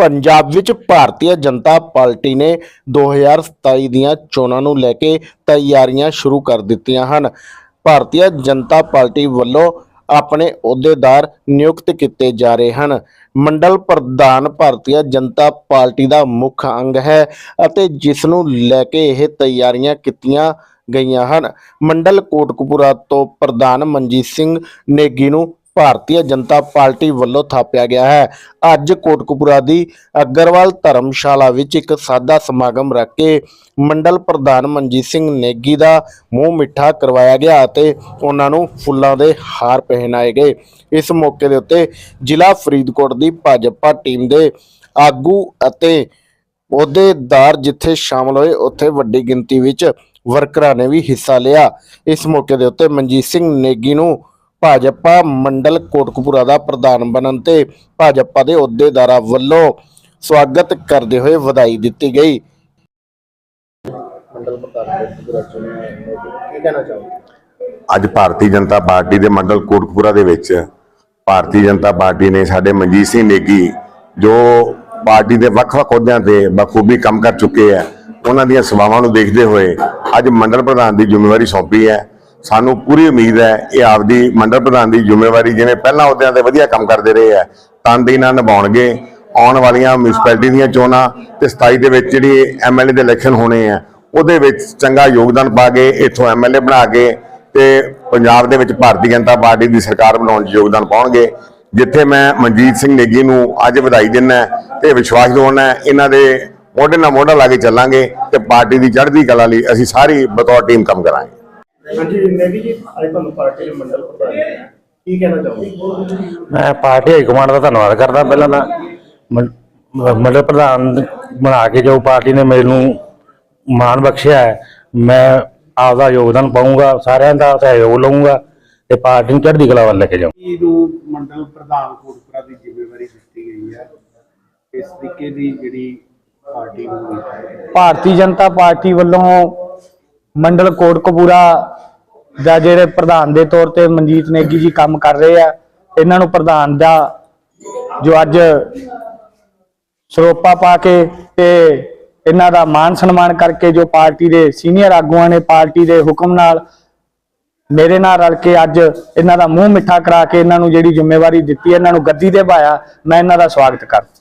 ਪੰਜਾਬ ਵਿੱਚ ਭਾਰਤੀ ਜਨਤਾ ਪਾਰਟੀ ਨੇ 2027 ਦੀਆਂ ਚੋਣਾਂ ਨੂੰ ਲੈ ਕੇ ਤਿਆਰੀਆਂ ਸ਼ੁਰੂ ਕਰ ਦਿੱਤੀਆਂ ਹਨ। ਭਾਰਤੀ ਜਨਤਾ ਪਾਰਟੀ ਵੱਲੋਂ ਆਪਣੇ ਅਹੁਦੇਦਾਰ ਨਿਯੁਕਤ ਕੀਤੇ ਜਾ ਰਹੇ ਹਨ। ਮੰਡਲ ਪ੍ਰਧਾਨ ਭਾਰਤੀ ਜਨਤਾ ਪਾਰਟੀ ਦਾ ਮੁੱਖ ਅੰਗ ਹੈ ਅਤੇ ਜਿਸ ਨੂੰ ਲੈ ਕੇ ਇਹ ਤਿਆਰੀਆਂ ਕੀਤੀਆਂ ਗਈਆਂ ਹਨ। ਮੰਡਲ ਕੋਟਕਪੂਰਾ ਤੋਂ ਪ੍ਰਧਾਨ ਮਨਜੀਤ ਸਿੰਘ ਨੇਗੀ ਨੂੰ ਭਾਰਤੀ ਜਨਤਾ ਪਾਰਟੀ ਵੱਲੋਂ ਥਾਪਿਆ ਗਿਆ ਹੈ। ਅੱਜ ਕੋਟਕਪੂਰਾ ਦੀ ਅਗਰਵਾਲ ਧਰਮਸ਼ਾਲਾ ਵਿੱਚ ਇੱਕ ਸਾਦਾ ਸਮਾਗਮ ਰੱਖ ਕੇ ਮੰਡਲ ਪ੍ਰਧਾਨ ਮਨਜੀਤ ਸਿੰਘ ਨੇਗੀ ਦਾ ਮੂੰਹ ਮਿੱਠਾ ਕਰਵਾਇਆ ਗਿਆ ਅਤੇ ਉਹਨਾਂ ਨੂੰ ਫੁੱਲਾਂ ਦੇ ਹਾਰ ਪਹਿਨਾਏ ਗਏ। ਇਸ ਮੌਕੇ ਦੇ ਉੱਤੇ ਜ਼ਿਲ੍ਹਾ ਫਰੀਦਕੋਟ ਦੀ ਭਾਜਪਾ ਟੀਮ ਦੇ ਆਗੂ ਅਤੇ ਅਹੁਦੇਦਾਰ ਜਿੱਥੇ ਸ਼ਾਮਲ ਹੋਏ, ਉੱਥੇ ਵੱਡੀ ਗਿਣਤੀ ਵਿੱਚ ਵਰਕਰਾਂ ਨੇ ਵੀ ਹਿੱਸਾ ਲਿਆ। ਇਸ ਮੌਕੇ ਦੇ ਉੱਤੇ ਮਨਜੀਤ ਸਿੰਘ ਨੇਗੀ ਨੂੰ ਭਾਜਪਾ ਮੰਡਲ ਕੋਟਕਪੂਰਾ ਦਾ ਪ੍ਰਧਾਨ ਬਣਨ ਤੇ ਭਾਜਪਾ ਦੇ ਅਹੁਦੇਦਾਰਾਂ ਵੱਲੋਂ ਸਵਾਗਤ ਕਰਦੇ ਹੋਏ ਵਧਾਈ ਦਿੱਤੀ ਗਈ। ਮੰਡਲ ਪ੍ਰਧਾਨ ਕੋਟਕਪੂਰਾ ਚੁਣਿਆ ਕੀ ਕਹਿਣਾ ਚਾਹੋਗੇ? ਅੱਜ ਭਾਰਤੀ ਜਨਤਾ ਪਾਰਟੀ ਦੇ ਮੰਡਲ ਕੋਟਕਪੂਰਾ ਦੇ ਵਿੱਚ ਭਾਰਤੀ ਜਨਤਾ ਪਾਰਟੀ ਨੇ ਸਾਡੇ ਮਨਜੀਤ ਸਿੰਘ ਨੇਗੀ ਜੋ ਪਾਰਟੀ ਦੇ ਵੱਖ-ਵੱਖ ਅਹੁਦਿਆਂ ਤੇ ਬਖੂਬੀ ਕੰਮ ਕਰ ਚੁੱਕੇ ਆ ਉਹਨਾਂ ਦੀਆਂ ਸੇਵਾਵਾਂ ਨੂੰ ਦੇਖਦੇ ਹੋਏ ਅੱਜ ਮੰਡਲ ਪ੍ਰਧਾਨ ਦੀ ਜ਼ਿੰਮੇਵਾਰੀ ਸੌਂਪੀ ਹੈ। ਸਾਨੂੰ ਪੂਰੀ ਉਮੀਦ ਹੈ ਇਹ ਆਪਦੀ ਮੰਡਲ ਪ੍ਰਧਾਨ ਦੀ ਜ਼ਿੰਮੇਵਾਰੀ ਜਿਵੇਂ ਪਹਿਲਾਂ ਅਹੁਦਿਆਂ ਤੇ ਵਧੀਆ ਕੰਮ ਕਰਦੇ ਰਹੇ ਆ ਤਨਦੇਹੀ ਨਾਲ ਨਿਭਾਉਣਗੇ, ਆਉਣ ਵਾਲੀਆਂ ਮਿਊਨਿਸਪੈਲਿਟੀ ਦੀਆਂ ਚੋਣਾਂ ਤੇ 27 ਦੇ ਵਿੱਚ ਜਿਹੜੀ ਐਮਐਲਏ ਦੇ ਇਲੈਕਸ਼ਨ ਹੋਣੇ ਆ ਉਹਦੇ ਵਿੱਚ ਚੰਗਾ ਯੋਗਦਾਨ ਪਾ ਕੇ ਇੱਥੋਂ ਐਮਐਲਏ ਬਣਾ ਕੇ ਤੇ ਪੰਜਾਬ ਦੇ ਵਿੱਚ ਭਾਰਤੀ ਜਨਤਾ ਪਾਰਟੀ ਦੀ ਸਰਕਾਰ ਬਣਾਉਣ 'ਚ ਯੋਗਦਾਨ ਪਾਉਣਗੇ। ਜਿੱਥੇ ਮੈਂ ਮਨਜੀਤ ਸਿੰਘ ਨੇਗੀ ਨੂੰ ਅੱਜ ਵਧਾਈ ਦਿੰਦਾ ਤੇ ਵਿਸ਼ਵਾਸ ਦਿਵਾਉਣਾ ਇਹਨਾਂ ਦੇ ਮੋਢੇ ਨਾਲ ਮੋਢਾ ਲਾ ਕੇ ਚੱਲਾਂਗੇ ਤੇ ਪਾਰਟੀ ਦੀ ਚੜ੍ਹਦੀ ਕਲਾ ਲਈ ਅਸੀਂ ਸਾਰੀ ਬਤੌਰ ਟੀਮ ਕੰਮ ਕਰਾਂਗੇ। ਹਾਂਜੀ ਨੇਗੀ ਜੀ ਅੱਜ ਤੁਹਾਨੂੰ ਪਾਰਟੀ ਦੇ ਮੰਡਲ ਪ੍ਰਧਾਨ ਕੀ ਕਹਿਣਾ ਚਾਹੋਗੇ? ਮੈਂ ਪਾਰਟੀ ਹਾਈ ਕਮਾਂਡ ਦਾ ਧੰਨਵਾਦ ਕਰਦਾ। ਪਹਿਲਾਂ ਤਾਂ ਮੰਡਲ ਪ੍ਰਧਾਨ ਬਣਾ ਕੇ ਜੋ ਪਾਰਟੀ ਨੇ ਮੈਨੂੰ ਮਾਣ ਬਖਸ਼ਿਆ ਹੈ ਮੈਂ ਆਪਦਾ ਯੋਗਦਾਨ ਪਾਉਂਗਾ ਸਾਰਿਆਂ ਦਾ ਸਹਿਯੋਗ ਲਵਾਂਗਾ ਤੇ ਪਾਰਟੀ ਨੂੰ ਚੜ੍ਹਦੀ ਕਲਾ ਵੱਲ ਲੈ ਕੇ ਜਾਊਂ। ਜੀ ਨੂੰ ਮੰਡਲ ਪ੍ਰਧਾਨ ਕੋਟਪੁਰਾ ਦੀ ਜ਼ਿੰਮੇਵਾਰੀ ਦਿੱਤੀ ਗਈ ਹੈ ਇਸ ਤਰੀਕੇ ਦੀ ਜਿਹੜੀ ਪਾਰਟੀ ਨੂੰ ਭਾਰਤੀ ਜਨਤਾ ਪਾਰਟੀ ਵੱਲੋਂ ਮੰਡਲ ਕੋਟਕਪੂਰਾ ਦਾ ਜਿਹੜੇ ਪ੍ਰਧਾਨ ਦੇ ਤੌਰ ਤੇ ਮਨਜੀਤ ਨੇਗੀ ਜੀ ਕੰਮ ਕਰ ਰਹੇ ਆ ਇਹਨਾਂ ਨੂੰ ਪ੍ਰਧਾਨ ਦਾ ਜੋ ਅੱਜ ਸਰੋਪਾ ਪਾ ਕੇ ਤੇ ਇਹਨਾਂ ਦਾ ਮਾਨ ਸਨਮਾਨ ਕਰਕੇ ਜੋ ਪਾਰਟੀ ਦੇ ਸੀਨੀਅਰ ਆਗੂਆਂ ਨੇ ਪਾਰਟੀ ਦੇ ਹੁਕਮ ਨਾਲ ਮੇਰੇ ਨਾਲ ਰਲ ਕੇ ਅੱਜ ਇਹਨਾਂ ਦਾ ਮੂੰਹ ਮਿੱਠਾ ਕਰਾ ਕੇ ਇਹਨਾਂ ਨੂੰ ਜਿਹੜੀ ਜ਼ਿੰਮੇਵਾਰੀ ਦਿੱਤੀ ਹੈ, ਇਹਨਾਂ ਨੂੰ ਗੱਦੀ ਤੇ ਪਾਇਆ ਮੈਂ ਇਹਨਾਂ ਦਾ ਸਵਾਗਤ ਕਰਦਾ।